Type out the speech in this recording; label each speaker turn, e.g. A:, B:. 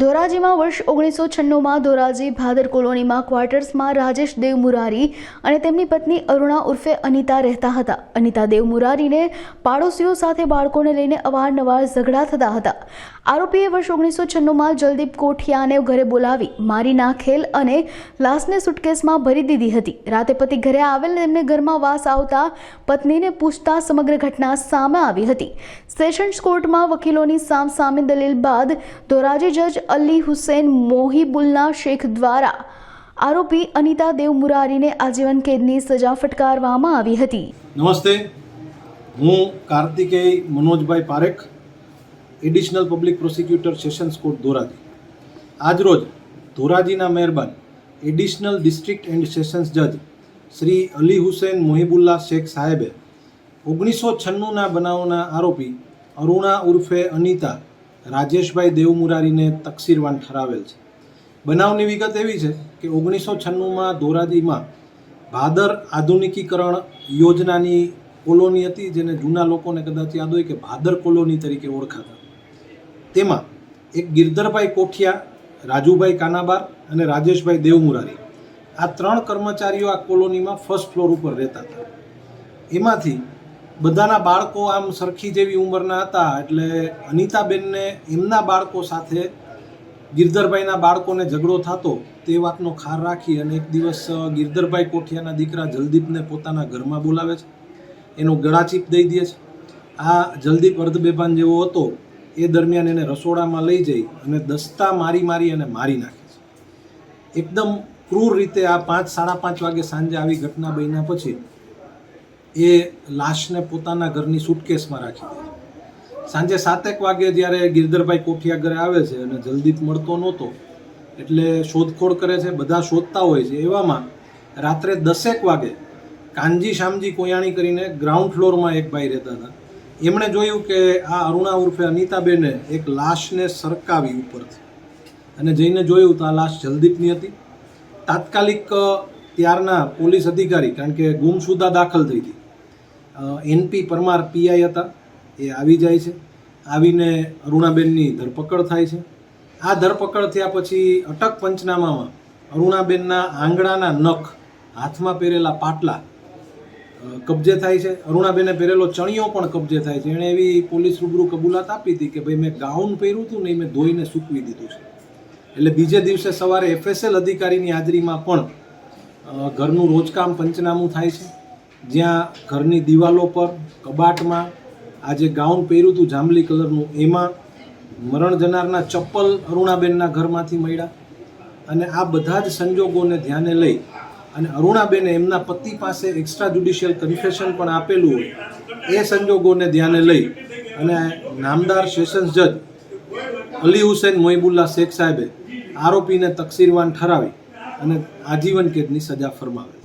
A: ધોરાજીમાં વર્ષ ઓગણીસો છન્નુંમાં ધોરાજી ભાદર કોલોનીમાં ક્વાર્ટર્સમાં રાજેશ દેવ મુરારી અને તેમની પત્ની અરુણા ઉર્ફે અનિતા રહેતા હતા. અનિતા દેવ મુરારીને પાડોશીઓ સાથે બાળકોને લઈને અવારનવાર ઝઘડા થતા હતા. આરોપીએ વર્ષ ઓગણીસો છન્નુંમાં જલદીપ કોઠિયાને ઘરે બોલાવી મારી નાખેલ અને લાશને સુટકેસમાં ભરી દીધી હતી. રાતે પતિ ઘરે આવેલ તેમને ઘરમાં વાસ આવતા પત્નીને પૂછતા સમગ્ર ઘટના સામે આવી હતી. સેશન્સ કોર્ટમાં વકીલોની સામ સામે દલીલ બાદ ધોરાજી જજ અલી હુસેન મોહિબુલ્લા શેખ દ્વારા આરોપી અનિતા દેવ મુરારીને આજીવન કેદની સજા ફટકારવામાં આવી હતી.
B: નમસ્તે. હું Kartikeya Manojbhai Parekh, additional public prosecutor sessions court Dhoraji. આજરોજ ધોરાજીના મહેરબાન એડિશનલ ડિસ્ટ્રિક્ટ એન્ડ સેશન્સ જજ શ્રી અલી હુસેન મોહિબુલ્લા શેખ સાહેબે ઓગણીસો છન્નુંના બનાવના આરોપી અરુણા ઉર્ફે અનિતા રાજેશભાઈ દેવમુરારીને તકસીરવાન ઠરાવેલ છે. બનાવની વિગત એવી છે કે ઓગણીસો છન્નુંમાં ધોરાજીમાં ભાદર આધુનિકીકરણ યોજનાની કોલોની હતી, જેને જૂના લોકોને કદાચ યાદ હોય કે ભાદર કોલોની તરીકે ઓળખાતા. તેમાં એક ગિરધરભાઈ કોઠિયા, રાજુભાઈ કાનાબાર અને રાજેશભાઈ દેવમુરારી. આ ત્રણ કર્મચારીઓ આ કોલોનીમાં ફર્સ્ટ ફ્લોર ઉપર રહેતા હતા. એમાંથી બધાના બાળકો આમ સરખી જેવી ઉંમરના હતા એટલે અનિતાબેનને એમના બાળકો સાથે ગિરધરભાઈના બાળકોને ઝઘડો થતો તે વાતનો ખાર રાખી અને એક દિવસ ગિરધરભાઈ કોઠિયાના દીકરા જલદીપને પોતાના ઘરમાં બોલાવે છે. એનો ગળાચીપ દઈ દે છે. આ જલદીપ અર્ધબેભાન જેવો હતો, એ દરમિયાન એને રસોડામાં લઈ જઈ અને દસ્તા મારી મારી અને મારી નાખે છે. એકદમ ક્રૂર રીતે આ પાંચ, સાડા પાંચ વાગે સાંજે આવી ઘટના બન્યા પછી એ લાશને પોતાના ઘરની સુટકેસમાં રાખી દે સાંજે સાતેક વાગે જ્યારે ગિરધરભાઈ કોઠિયા ઘરે આવે છે અને જલ્દીપ મળતો નહોતો, એટલે શોધખોળ કરે છે, બધા શોધતા હોય છે. એવામાં રાત્રે દસેક વાગે કાનજી શામજી કોયાણી કરીને ગ્રાઉન્ડ ફ્લોરમાં એક ભાઈ રહેતા હતા. એમણે જોયું કે આ અરુણા ઉર્ફે અનિતાબેને એક લાશને સરકાવી ઉપરથી. અને જઈને જોયું તો આ લાશ જલદીપની હતી. તાત્કાલિક ત્યારના પોલીસ અધિકારી, કારણ કે ગુમસુદા દાખલ થઈ હતી. એનપી પરમાર પીઆઈ હતા. એ આવી જાય છે. આવીને અરુણાબેનની ધરપકડ થાય છે. આ ધરપકડ થયા પછી અટક પંચનામામાં અરુણાબેનના આંગળાના નખ હાથમાં પહેરેલા પાટલા કબજે થાય છે. અરુણાબેને પહેરેલો ચણિયો પણ કબજે થાય છે. એણે એવી પોલીસ રૂબરૂ કબૂલાત આપી હતી કે, ભાઈ, મેં ગાઉન પહેર્યું હતું ને મેં ધોઈને સૂકવી દીધું છે. એટલે બીજે દિવસે સવારે એફએસએલ અધિકારીની હાજરીમાં પણ ઘરનું રોજકામ પંચનામું થાય છે. જ્યાં ઘરની દિવાલો પર, કબાટમાં આ જે ગાઉન પહેર્યું હતું જાંબલી કલરનું, એમાં મરણ જનારના ચપ્પલ અરુણાબેનના ઘરમાંથી મળ્યા. અને આ બધા જ સંજોગોને ધ્યાને લઈ અને અરુણાબેને એમના પતિ પાસે એક્સ્ટ્રા જ્યુડિશિયલ કન્ફેશન પણ આપેલું હોય, એ સંજોગોને ધ્યાને લઈ અને નામદાર સેશન્સ જજ અલી હુસેન મોહિબુલ્લા શેખ સાહેબે આરોપીને તકસીરવાન ઠરાવી અને આજીવન કેદની સજા ફરમાવી.